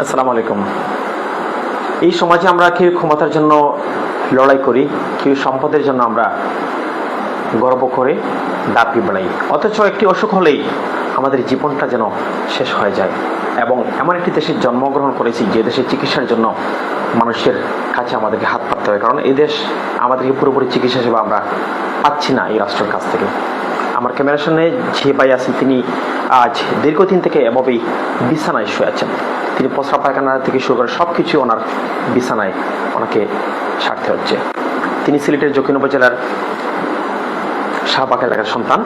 আসসালামু আলাইকুম। এই সমাজে আমরা কেউ ক্ষমতার জন্য লড়াই করি, কেউ সম্পদের জন্য আমরা গর্ব করে দাপি বেড়াই অথচ একটি অসুখ হলেই আমাদের জীবনটা যেন শেষ হয়ে যায়। এবং এমন একটি দেশে জন্মগ্রহণ করেছি, যে দেশে চিকিৎসার জন্য মানুষের কাছে আমাদেরকে হাত পাততে হয়। কারণ এই দেশ আমাদেরকে পুরোপুরি চিকিৎসা সেবা আমরা পাচ্ছি না এই রাষ্ট্রের কাছ থেকে। আমার ক্যামেরার সামনে যে ভাই আছেন, তিনি আজ দীর্ঘদিন থেকে এভাবেই বিছানায় শুয়ে আছেন। তিনি প্রস্রাব পায়খানা থেকে শুরু করে সব কিছু ওনার বিছানায় ওনাকে সারতে হচ্ছে। তিনি সিলেটের জকিন উপজেলার শাহবাগ এলাকার সন্তান।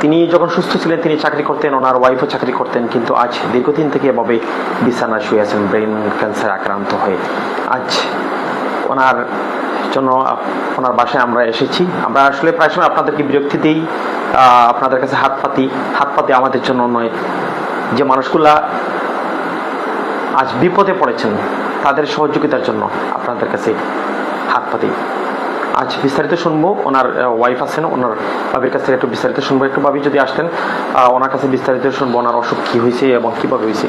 তিনি যখন সুস্থ ছিলেন, তিনি চাকরি করতেন, ওনার ওয়াইফও চাকরি করতেন, কিন্তু আজ দীর্ঘদিন থেকে এভাবে বিছানায় শুয়ে আছেন ব্রেন ক্যান্সার আক্রান্ত হয়ে। আজ ওনার জন্য ওনার বাসায় আমরা এসেছি। আমরা আসলে প্রায় সময় আপনাদেরকে বিরক্তি দিই আপনাদের কাছে হাত পাতি হাত পাতি আমাদের জন্য নয়। যে মানুষগুলা আজ বিপদে পড়েছেন, তাদের সহযোগিতার জন্য আপনাদের কাছে হাত পাতি আজ বিস্তারিত শুনব, ওনার ওয়াইফ আছেন, ওনার বাবির কাছ থেকে একটু বিস্তারিত শুনব। একটু বাবি যদি আসতেন ওনার কাছে বিস্তারিত শুনব, ওনার অসুখ কী হয়েছে এবং কীভাবে হয়েছে।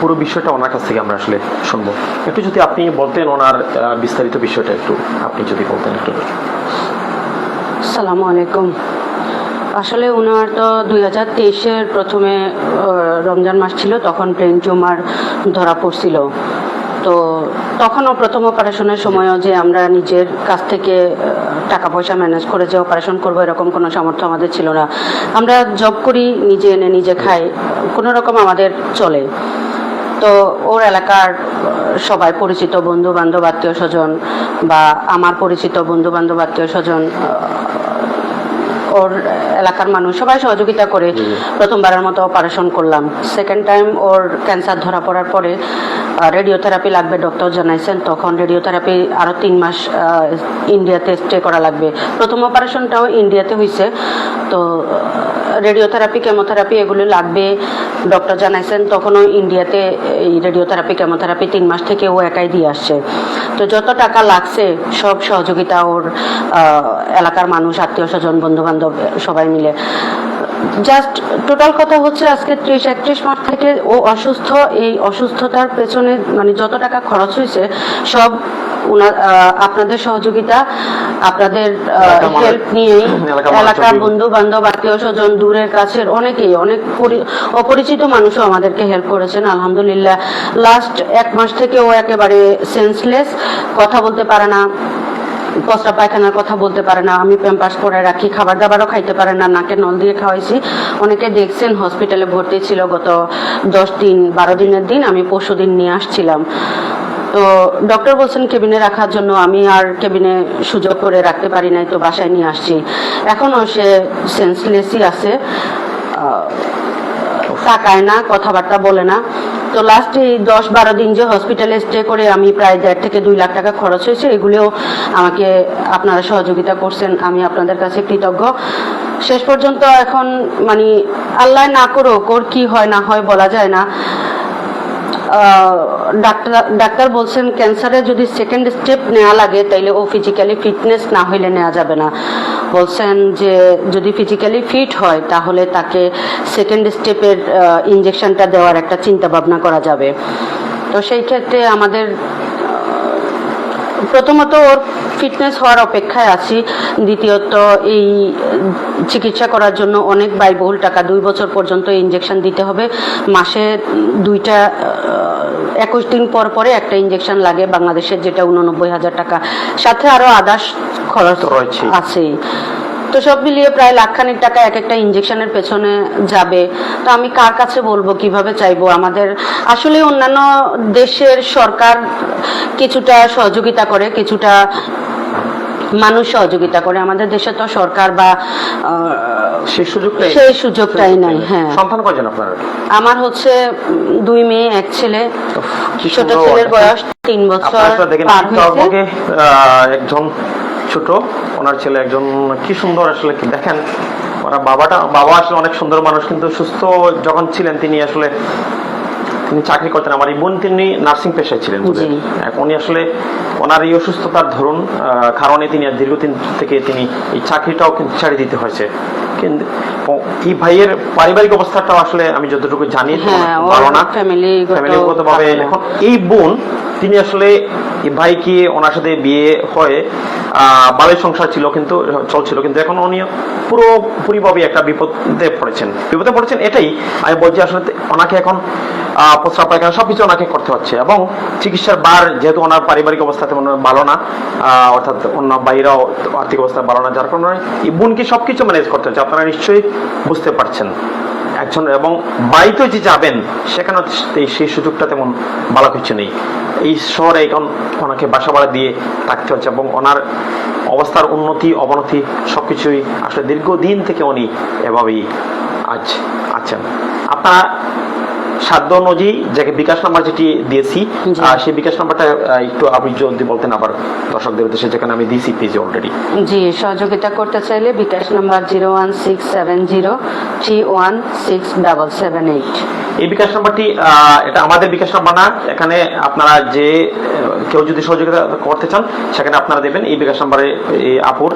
পুরো বিষয়টা ওনার কাছ থেকে আমরা আসলে শুনব। একটু যদি আপনি বলতেন ওনার বিস্তারিত বিষয়টা একটু, আপনি যদি বলতেন একটু। সালামু আলাইকুম। আসলে ওনার তো দুই হাজার তেইশের প্রথমে রমজান মাস ছিল, তখন ব্রেন টিউমার ধরা পড়ছিল। তো তখনও প্রথম অপারেশনের সময়ও যে আমরা নিজের কাছ থেকে টাকা পয়সা ম্যানেজ করে যে অপারেশন করব, এরকম কোনো সামর্থ্য আমাদের ছিল না। আমরা জব করি, নিজে এনে নিজে খাই, কোনো রকম আমাদের চলে। তো ওর এলাকার সবাই পরিচিত বন্ধু বান্ধব আত্মীয় স্বজন বা আমার পরিচিত বন্ধু বান্ধব আত্মীয় স্বজন ওর এলাকার মানুষ সবাই সহযোগিতা করে প্রথমবারের মতো অপারেশন করলাম। সেকেন্ড টাইম ওর ক্যান্সার ধরা পড়ার পরে রেডিওথেরাপি লাগবে ডক্টর জানাইছেন তখন রেডিওথেরাপি আরও তিন মাস ইন্ডিয়াতে স্টে করা লাগবে। প্রথম অপারেশনটাও ইন্ডিয়াতে হয়েছে তো রেডিওথেরাপি কেমোথেরাপি এগুলো লাগবে। ডক্টর জানাইছেন, তখনও ইন্ডিয়াতে এই রেডিওথেরাপি কেমোথেরাপি তিন মাস থেকে ও একাই দিয়ে আসছে। তো যত টাকা লাগছে, সব সহযোগিতা ওর এলাকার মানুষ, আত্মীয় স্বজন বন্ধু বান্ধব সবাই মিলে। জাস্ট টোটাল কথা হচ্ছে আজকে ত্রিশ, একত্রিশ মাস থেকে ও অসুস্থ। এই অসুস্থতার পেছনে মানে যত টাকা খরচ হয়েছে, সব আপনাদের সহযোগিতা আপনাদের হেল্প নিয়েই এলাকার সবই- বন্ধু বান্ধব আত্মীয় স্বজন দূরের কাছের অনেকেই অনেক অপরিচিত মানুষও আমাদেরকে হেল্প করেছেন আলহামদুলিল্লাহ। লাস্ট এক মাস থেকে ও একেবারে সেন্সলেস কথা বলতে পারে না প্রস্রাব পায়খানার কথা বলতে পারে না আমি প্যাম্পাস করে রাখি খাবার দাবারও খাইতে পারে না নাকে নল দিয়ে খাওয়াইছি। অনেকে দেখছেন হসপিটালে ভর্তি ছিল গত দশ দিন বারো দিনের দিন আমি পরশু দিন নিয়ে আসছিলাম। তো ডক্টর বলছেন কেবিনে রাখার জন্য আমি আর কেবিনে সুযোগ করে রাখতে পারি নাই, তো বাসায় নিয়ে আসছি। এখনও সে সেন্সলেসই আছে। তাকায় না, কথাবার্তা বলে না। তো লাস্ট এই দশ বারো দিন যে হসপিটালে স্টে করে আমি প্রায় দেড় থেকে দুই লাখ টাকা খরচ হয়েছে, এগুলিও আমাকে আপনারা সহযোগিতা করছেন, আমি আপনাদের কাছে কৃতজ্ঞ। শেষ পর্যন্ত এখন মানে আল্লাহ না করো ওর কি হয় না হয় বলা যায় না। ডাক্তার ডাক্তার বলছেন ক্যান্সারে যদি সেকেন্ড স্টেপ নেওয়া লাগে, তাইলে ও ফিজিক্যালি ফিটনেস না হইলে নেওয়া যাবে না। বলছেন যে, যদি ফিজিক্যালি ফিট হয়, তাহলে তাকে সেকেন্ড স্টেপের ইঞ্জেকশনটা দেওয়ার একটা চিন্তা ভাবনা করা যাবে। তো সেই ক্ষেত্রে আমাদের প্রথমত ওর ফিটনেস হওয়ার অপেক্ষায় আছি। দ্বিতীয়ত এই চিকিৎসা করার জন্য অনেক ব্যয়বহুল টাকা। দুই বছর পর্যন্ত ইঞ্জেকশন দিতে হবে। মাসে দুইটা একুশ দিন পর পরে একটা ইঞ্জেকশন লাগে বাংলাদেশের যেটা উননব্বই হাজার টাকা। সাথে আরও আদার্স খরচ আছে আছেই। তো সব মিলিয়ে প্রায় লাখখানিক টাকা এক একটা ইঞ্জেকশনের পেছনে যাবে। তো আমি কার কাছে বলব কীভাবে চাইব? আমাদের আসলে অন্যান্য দেশের সরকার কিছুটা সহযোগিতা করে কিছুটা মানুষ সহযোগিতা করে। আমাদের দেশে তো সরকার বা সেই সুযোগটাই সেই সুযোগটাই নাই হ্যাঁ। সন্তান কয়জন আপনার? আমার হচ্ছে দুই মেয়ে এক ছেলে। ছোট ছেলের বয়স তিন বছর একজন ছোট। ওনার ছেলে একজন কি সুন্দর আসলে কি দেখেন ওরা বাবাটা বাবা আসলে অনেক সুন্দর মানুষ কিন্তু সুস্থ যখন ছিলেন তিনি আসলে তিনি চাকরি করতেন। আমার এই বোন তিনি নার্সিং পেশায় ছিলেন উনি আসলে ওনার এই অসুস্থতার ধরুন কারণে তিনি আর দীর্ঘদিন থেকে তিনি এই চাকরিটাও কিন্তু ছাড়িয়ে দিতে হয়েছে। কিন্তু এই ভাইয়ের পারিবারিক অবস্থাটাও আসলে আমি যতটুকু জানি হ্যাঁ, ভালো না। family-গত ফ্যামিলিগত ভাবে এখন এই বোন তিনি আসলে ভাইকে ওনার সাথে বিয়ে হয়ে বালের সংসার ছিল কিন্তু, চলছিল, কিন্তু এখন উনি পুরোপুরিভাবে একটা বিপদে পড়েছেন। বিপদে পড়েছেন এটাই, আমি বলছি আসলে ওনাকে এখন প্রস্রাব পায়খানা, সবকিছু ওনাকে করতে হচ্ছে। এবং চিকিৎসার বার, যেহেতু ওনার পারিবারিক অবস্থা তেমন ভালো না অর্থাৎ অন্য বাইরেও আর্থিক অবস্থা ভালো না, যার কারণে বোনকে সবকিছু ম্যানেজ করতে হচ্ছে। আপনারা নিশ্চয়ই বুঝতে পারছেন। একজন এবং বাড়িতে যে যাবেন সেখানে সেই সুযোগটা তেমন ভালো কিছু নেই। এই শহরে এখন ওনাকে বাসা ভাড়া দিয়ে থাকতে হচ্ছে এবং ওনার অবস্থার উন্নতি অবনতি সবকিছুই আসলে দীর্ঘদিন থেকে উনি এভাবেই আজ আছেন। আপনারা সাধ্য অনুযায়ী যাকে বিকাশ নাম্বার যেটি দিয়েছি। সেই বিকাশ নাম্বারটা একটু আপনি যদি বলতেন আবার। দর্শকদের উদ্দেশ্যে যেখানে আমি দিয়েছি পেজে অলরেডি জি সহযোগিতা করতে চাইলে bKash number zero one six seven zero three one six double seven eight এই বিকাশ নাম্বারটি এটা আমাদের বিকাশ নাম্বার না এখানে আপনারা যে কেউ যদি সহযোগিতা করতে চান সেখানে আপনারা দেবেন এই বিকাশ নাম্বারে এই আপুর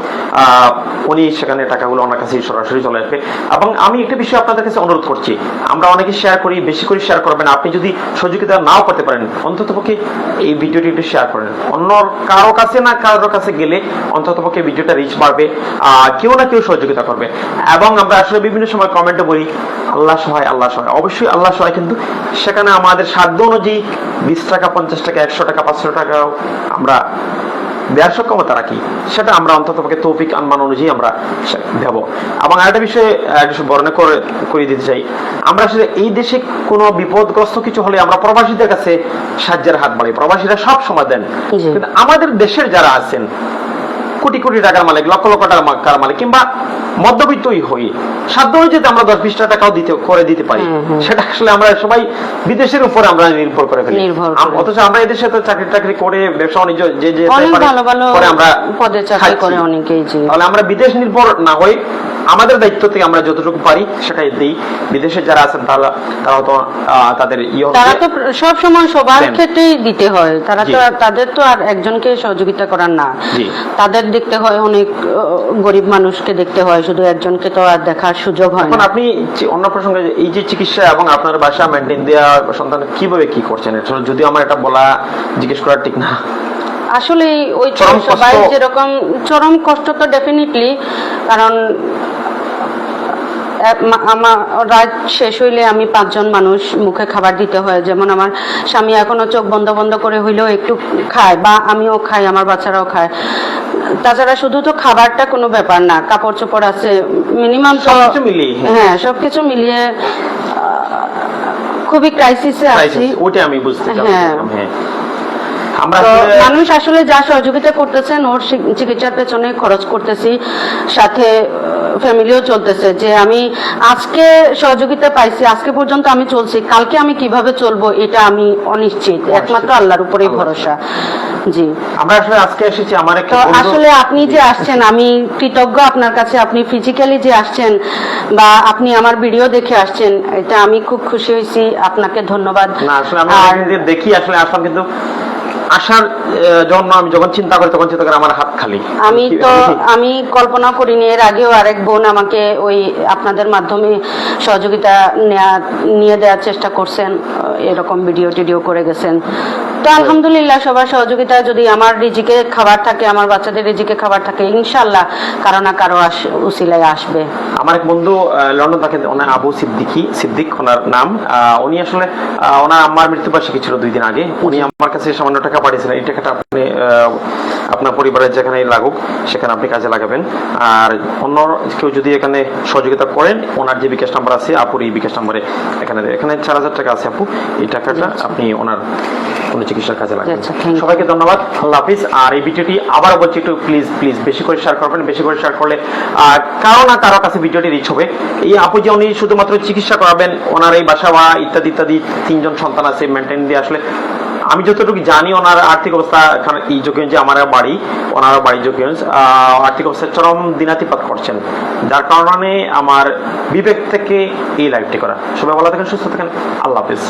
উনি সেখানে টাকাগুলো ওনার কাছে সরাসরি চলে আসবে। এবং আমি একটা বিষয় আপনাদের কাছে অনুরোধ করছি আমরা অনেকে শেয়ার করি বেশি করে শেয়ার করবেন আপনি যদি সহযোগিতা নাও করতে পারেন অন্তত পক্ষে এই ভিডিওটি একটু শেয়ার করেন। অন্য কারও কাছে না কারোর কাছে গেলে অন্তত পক্ষে ভিডিওটা রিচ পারবে কেউ না কেউ সহযোগিতা করবে। এবং আমরা আসলে বিভিন্ন সময় কমেন্টে বলি, আল্লাহ সহায় আল্লাহ সহায়। অবশ্যই আল্লাহ সহায়, কিন্তু সেখানে আমাদের সাধ্য অনুযায়ী বিশ টাকা, পঞ্চাশ টাকা, একশো টাকা, পাঁচশো টাকাও আমরা দেওয়ার সক্ষমতা রাখি সেটা আমরা অন্তত পক্ষে তৌফিক আনমান অনুযায়ী আমরা দেব। এবং আরেকটা বিষয়ে একটু বর্ণনা করে করে দিতে চাই। আমরা আসলে এই দেশে কোনো বিপদগ্রস্ত কিছু হলে আমরা প্রবাসীদের কাছে সাহায্যের হাত বাড়ি প্রবাসীরা সব সময় দেন। কিন্তু আমাদের দেশের যারা আছেন কোটি কোটি টাকার মালিক লক্ষ লক্ষ টাকার মালিক কিংবা মধ্যবিত্তই হই সাধ্য অনুযায়ী আমরা দশ বিশ টাকাও দিতে করে দিতে পারি। সেটা আসলে আমরা সবাই বিদেশের উপরে আমরা নির্ভর করে ফেলি। অথচ আমরা এদেশে তো চাকরি টাকরি করে ব্যবসা বাণিজ্য যে যে ভালো ভালো করে আমরা পদে চাকরি করে অনেকেই তাহলে আমরা বিদেশ নির্ভর না হই আমাদের দায়িত্ব থেকে আমরা যতটুকু পারি সেটাই দিই। বিদেশে যারা আছেন তারা তারাও তো তাদের ইয়ে তারা তো সব সময় সবার। ক্ষেত্রেই দিতে হয়। তারা তো তাদের তো আর একজনকে সহযোগিতা করার না। তাদের দেখতে হয় অনেক গরিব মানুষকে দেখতে হয়। শুধু একজনকে তো আর দেখার সুযোগ হয় এখন আপনি অন্য প্রসঙ্গে এই যে চিকিৎসা এবং আপনার বাসা মেনটেন দেওয়া সন্তান কীভাবে কি করছেন? এটা যদিও আমার এটা বলা জিজ্ঞেস করা ঠিক না। আসলে ওই চরম সবাই যেরকম চরম কষ্ট তো ডেফিনেটলি কারণ আমার রাত শেষ হইলে আমি পাঁচজন মানুষ মুখে খাবার দিতে হয় যেমন আমার স্বামী এখনও চোখ বন্ধ বন্ধ করে হইলেও একটু খায় বা আমিও খাই আমার বাচ্চারাও খায় তাছাড়া শুধু তো খাবারটা কোনো ব্যাপার না কাপড় চোপড় আছে মিনিমাম তো হ্যাঁ। হ্যাঁ সবকিছু মিলিয়ে খুবই ক্রাইসিসে আছি ওইটা আমি বুঝতে হ্যাঁ। হ্যাঁ আমরা তো আসলে- মানুষ আসলে যা সহযোগিতা করতেছেন ওর চিকিৎসার পেছনে খরচ করতেছি সাথে ফ্যামিলিও চলতেছে যে আমি আজকে সহযোগিতা পাইছি আজকে পর্যন্ত আমি চলছি কালকে আমি কীভাবে চলবো এটা আমি অনিশ্চিত। একমাত্র আল্লাহর উপরেই ভরসা। জি। আমরা আসলে আজকে এসেছি আমার একটা আসলে আপনি যে আসছেন আমি কৃতজ্ঞ আপনার কাছে আপনি ফিজিক্যালি যে আসছেন বা আপনি আমার ভিডিও দেখে আসছেন এটা আমি খুব খুশি হয়েছি আপনাকে ধন্যবাদ। না আসলে আমি আর অনেকদিন দিয়ে দেখি আসলে আসলাম কিন্তু আসার জন্য আমি যখন চিন্তা করি, তখন চিন্তা করি আমার হাত খালি। আমি তো আমি- আমি কল্পনা করিনি, এর আগেও আরেক বোন আমাকে ওই আপনাদের মাধ্যমে সহযোগিতা নেয়া- নিয়ে দেওয়ার চেষ্টা করছেন, এরকম ভিডিও টিডিও করে গেছেন। তো আলহামদুলিল্লাহ সবার সহযোগিতায় যদি আমার রিজিকে খাবার থাকে আমার বাচ্চাদের রিজিকে খাবার থাকে ইনশাল্লাহ কারও না কারও উসিলায় আসবে। আমার এক বন্ধু লন্ডন থাকে ওনার আবু সিদ্দিকি সিদ্দিক ওনার নাম। উনি আসলে ওনার আম্মার মৃত্যুবার্ষিকী ছিল দুই দিন আগে। উনি আমার কাছে সামান্য টাকা পাঠিয়েছিলেন। এই টাকাটা আপনি আপনার পরিবারের যেখানে লাগুক সেখানে আপনি কাজে লাগাবেন। আর অন্য কেউ যদি এখানে সহযোগিতা করেন ওনার যে বিকাশ নাম্বার আছে আপুর এই বিকাশ নাম্বারে এখানে এখানে চার হাজার টাকা আছে আপু। এই টাকাটা আপনি ওনার কোনো চিকিৎসার কাজে লাগবেন। আচ্ছা, you. সবাইকে ধন্যবাদ আল্লাহ হাফিজ। আর এই ভিডিওটি আবার বলছি একটু প্লিজ প্লিজ বেশি করে শেয়ার করবেন বেশি করে শেয়ার করলে আর কারও না কারও কাছে ভিডিওটি রিচ হবে। এই আপু যে উনি শুধুমাত্র চিকিৎসা করাবেন ওনার এই বাসা বা ইত্যাদি ইত্যাদি তিনজন সন্তান আছে মেনটেন দিয়ে আসলে আমি যতটুকু জানি, ওনার আর্থিক অবস্থা এই যোগেন্স যে আমার বাড়ি, ওনার বাড়ি যোগেন্স আর্থিক অবস্থা চরম দিনাতিপাত করছেন। যার কারণে আমার বিবেক থেকে এই লাইভটি করা। সবাই ভালো থাকেন, সুস্থ থাকেন। আল্লাহ হাফিজ।